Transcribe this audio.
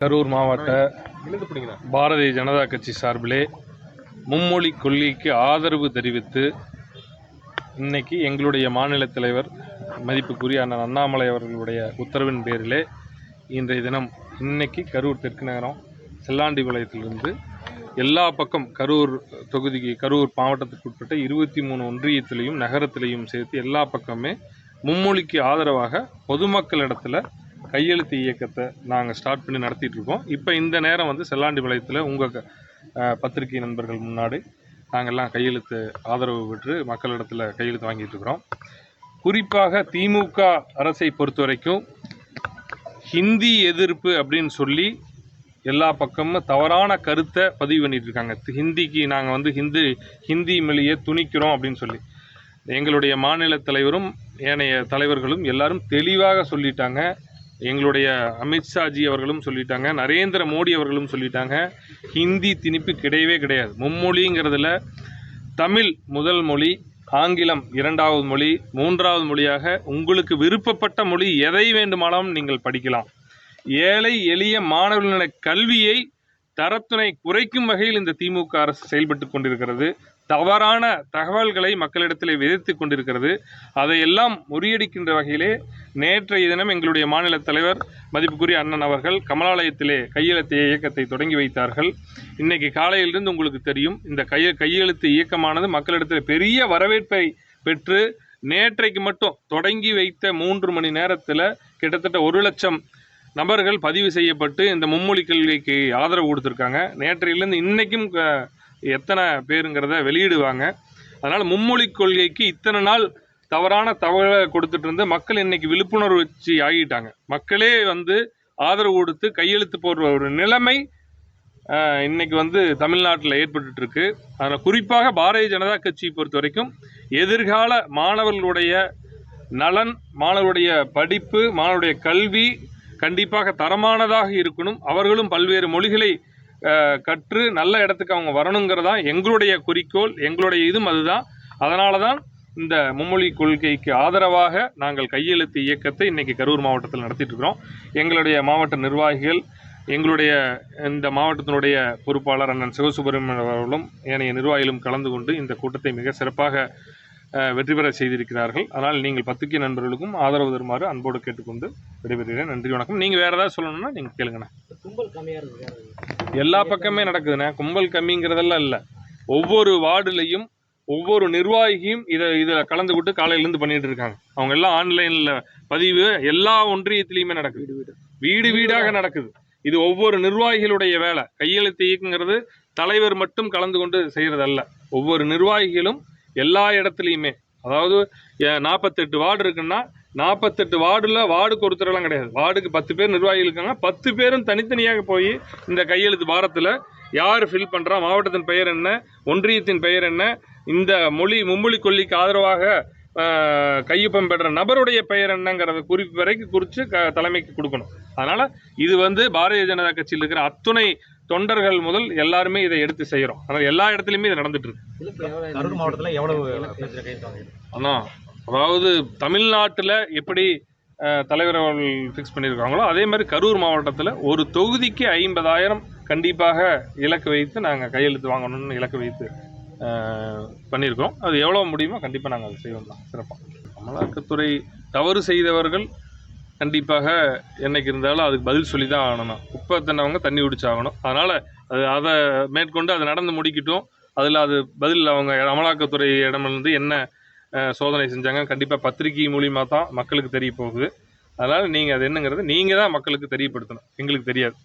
கரூர் மாவட்ட பாரதிய ஜனதா கட்சி சார்பிலே மும்மொழி கொள்கைக்கு ஆதரவு தெரிவித்து இன்னைக்கு எங்களுடைய மாநில தலைவர் மதிப்புக்குரிய அண்ணன் அண்ணாமலை அவர்களுடைய உத்தரவின் பேரிலே இன்றைய தினம் இன்னைக்கு கரூர் தெற்கு நகரம் செல்லாண்டிபாளையத்திலிருந்து எல்லா பக்கம் கரூர் தொகுதிக்கு கரூர் மாவட்டத்துக்கு உட்பட்ட இருபத்தி மூணு ஒன்றியத்திலையும் நகரத்திலையும் சேர்த்து எல்லா பக்கமே மும்மொழிக்கு ஆதரவாக பொதுமக்களிடத்துல கையெழுத்து இயக்கத்தை நாங்கள் ஸ்டார்ட் பண்ணி நடத்திட்டுருக்கோம். இப்போ இந்த நேரம் வந்து செல்லாண்டிபாளையத்தில் உங்கள் பத்திரிகை நண்பர்கள் முன்னாடி நாங்கள்லாம் கையெழுத்து ஆதரவு பெற்று மக்களிடத்தில் கையெழுத்து வாங்கிட்டு இருக்கிறோம் குறிப்பாக திமுக அரசை பொறுத்த வரைக்கும் ஹிந்தி எதிர்ப்பு அப்படின்னு சொல்லி எல்லா பக்கமும் தவறான கருத்தை பதிவு பண்ணிட்டு இருக்காங்க ஹிந்திக்கு நாங்கள் வந்து ஹிந்தி ஹிந்தி மொழியை துணிக்கிறோம் அப்படின்னு சொல்லி. எங்களுடைய மாநில தலைவரும் ஏனைய தலைவர்களும் எல்லாரும் தெளிவாக சொல்லிட்டாங்க. எங்களுடைய அமித்ஷாஜி அவர்களும் சொல்லிட்டாங்க நரேந்திர மோடி அவர்களும் சொல்லிட்டாங்க ஹிந்தி திணிப்பு கிடையவே கிடையாது. மும்மொழிங்கிறதுல தமிழ் முதல் மொழி ஆங்கிலம் இரண்டாவது மொழி மூன்றாவது மொழியாக உங்களுக்கு விருப்பப்பட்ட மொழி எதை வேண்டுமானாலும் நீங்கள் படிக்கலாம். ஏழை எளிய மாணவர்களின கல்வியை தரத்தினை குறைக்கும் வகையில் இந்த திமுக அரசு செயல்பட்டு கொண்டிருக்கிறது. தவறான தகவல்களை மக்களிடத்திலே விதைத்து கொண்டிருக்கிறது. அதையெல்லாம் முறியடிக்கின்ற வகையிலே நேற்றைய தினம் எங்களுடைய மாநில தலைவர் மதிப்புக்குரிய அண்ணன் அவர்கள் கமலாலயத்திலே கையெழுத்து இயக்கத்தை தொடங்கி வைத்தார்கள். இன்னைக்கு காலையிலிருந்து உங்களுக்கு தெரியும் இந்த கைய கையெழுத்து இயக்கமானது மக்களிடத்தில் பெரிய வரவேற்பை பெற்று நேற்றைக்கு மட்டும் தொடங்கி வைத்த மூன்று மணி நேரத்தில் கிட்டத்தட்ட ஒரு லட்சம் நபர்கள் பதிவு செய்யப்பட்டு இந்த மும்மொழி கல்விக்கு ஆதரவு கொடுத்துருக்காங்க. நேற்றையிலேருந்து இன்றைக்கும் எத்தனை பேருங்கிறத வெளியிடுவாங்க. அதனால் மும்மொழி கொள்கைக்கு இத்தனை நாள் தவறான தகவலை கொடுத்துட்டு இருந்து மக்கள் இன்னைக்கு விழிப்புணர்வு வச்சு ஆகிட்டாங்க. மக்களே வந்து ஆதரவு கொடுத்து கையெழுத்து போடுற ஒரு நிலைமை இன்னைக்கு வந்து தமிழ்நாட்டில் ஏற்பட்டுட்டு இருக்கு அதில் குறிப்பாக பாரதிய ஜனதா கட்சியை பொறுத்த வரைக்கும் எதிர்கால மாணவர்களுடைய நலன் மாணவருடைய படிப்பு மாணவருடைய கல்வி கண்டிப்பாக தரமானதாக இருக்கணும். அவர்களும் பல்வேறு மொழிகளை கற்று நல்ல இடத்துக்கு அவங்க வரணுங்கிறதா எங்களுடைய குறிக்கோள் எங்களுடைய இதுவும் அதுதான். அதனால தான் இந்த மும்மொழி கொள்கைக்கு ஆதரவாக நாங்கள் கையெழுத்து இயக்கத்தை இன்றைக்கி கரூர் மாவட்டத்தில் நடத்திட்டுருக்கிறோம் எங்களுடைய மாவட்ட நிர்வாகிகள் எங்களுடைய இந்த மாவட்டத்தினுடைய பொறுப்பாளர் அண்ணன் சிவசுப்பிரமணியன் அவர்களும் ஏனைய நிர்வாகிகளும் கலந்து கொண்டு இந்த கூட்டத்தை மிக சிறப்பாக வெற்றி பெற செய்திருக்கிறார்கள். அதனால் நீங்கள் பத்திரிகை நண்பர்களுக்கும் ஆதரவு தருமாறு அன்போடு கேட்டுக்கொண்டு விடைபெறுகிறேன். நன்றி வணக்கம். நீங்கள் வேறு ஏதாவது சொல்லணும்னா நீங்கள் கேளுங்கண்ணா. கும்பல் கம்மியா இருக்கு எல்லா பக்கமே நடக்குதுண்ணே. கும்பல் கம்மிங்கிறதெல்லாம் இல்லை. ஒவ்வொரு வார்டுலையும் ஒவ்வொரு நிர்வாகியும் இதை இதில் கலந்துக்கிட்டு காலையிலேருந்து பண்ணிட்டு இருக்காங்க. அவங்க எல்லாம் ஆன்லைனில் பதிவு எல்லா ஒன்றியத்திலையுமே நடக்குது. வீடு வீடாக நடக்குது. இது ஒவ்வொரு நிர்வாகிகளுடைய வேலை. கையெழுத்து இயக்குங்கிறது தலைவர் மட்டும் கலந்து கொண்டு செய்கிறதல்ல ஒவ்வொரு நிர்வாகிகளும் எல்லா இடத்துலையுமே. அதாவது நாற்பத்தெட்டு வார்டு இருக்குன்னா நாற்பத்தெட்டு வார்டில் வார்டுக்கு ஒருத்தரெல்லாம் கிடையாது. வார்டுக்கு பத்து பேர் நிர்வாகிகள் இருக்காங்க. பத்து பேரும் தனித்தனியாக போய் இந்த கையெழுத்து வாரத்தில் யார் ஃபில் பண்ணுறா மாவட்டத்தின் பெயர் என்ன ஒன்றியத்தின் பெயர் என்ன இந்த மொழி மும்மொழி கொல்லிக்கு ஆதரவாக கையொப்பம் பெற்ற நபருடைய பெயர் என்னங்கிறத குறிப்பு வரைக்கும் குறித்து க தலைமைக்கு கொடுக்கணும். அதனால் இது வந்து பாரதிய ஜனதா கட்சியில் இருக்கிற அத்துணை தொண்டர்கள் முதல் எல்லாருமே இதை எடுத்து செய்கிறோம் அதனால் எல்லா இடத்துலையுமே இது நடந்துட்டு இருக்கு? ஆனால் அதாவது தமிழ்நாட்டில் எப்படி அஹ், தலைவர் அவர்கள் ஃபிக்ஸ் பண்ணியிருக்காங்களோ அதே மாதிரி கரூர் மாவட்டத்தில் ஒரு தொகுதிக்கு ஐம்பதாயிரம் கண்டிப்பாக இலக்கு வைத்து நாங்கள் கையெழுத்து வாங்கணும்னு இலக்கு வைத்து பண்ணியிருக்கோம். அது எவ்வளோ முடியுமோ கண்டிப்பாக நாங்கள் அதை செய்வோம் தான். சிறப்பாக அமலாக்கத்துறை தவறு செய்தவர்கள் கண்டிப்பாக என்னைக்கு இருந்தாலும் அதுக்கு பதில் சொல்லி தான் ஆகணும். குப்பை தண்ணவங்க தண்ணி குடிச்சாகணும். அதனால் அது அதை மேற்கொண்டு அது நடந்து முடிக்கட்டும். அதில் அது பதில் அவங்க அமலாக்கத்துறை இடமிருந்து என்ன சோதனை செஞ்சாங்க கண்டிப்பாக பத்திரிகை மூலியமாக தான் மக்களுக்கு தெரிய போகுது. அதனால் நீங்கள் அது என்னங்கிறது நீங்கள் தான் மக்களுக்கு தெரியப்படுத்தணும். எங்களுக்கு தெரியாது.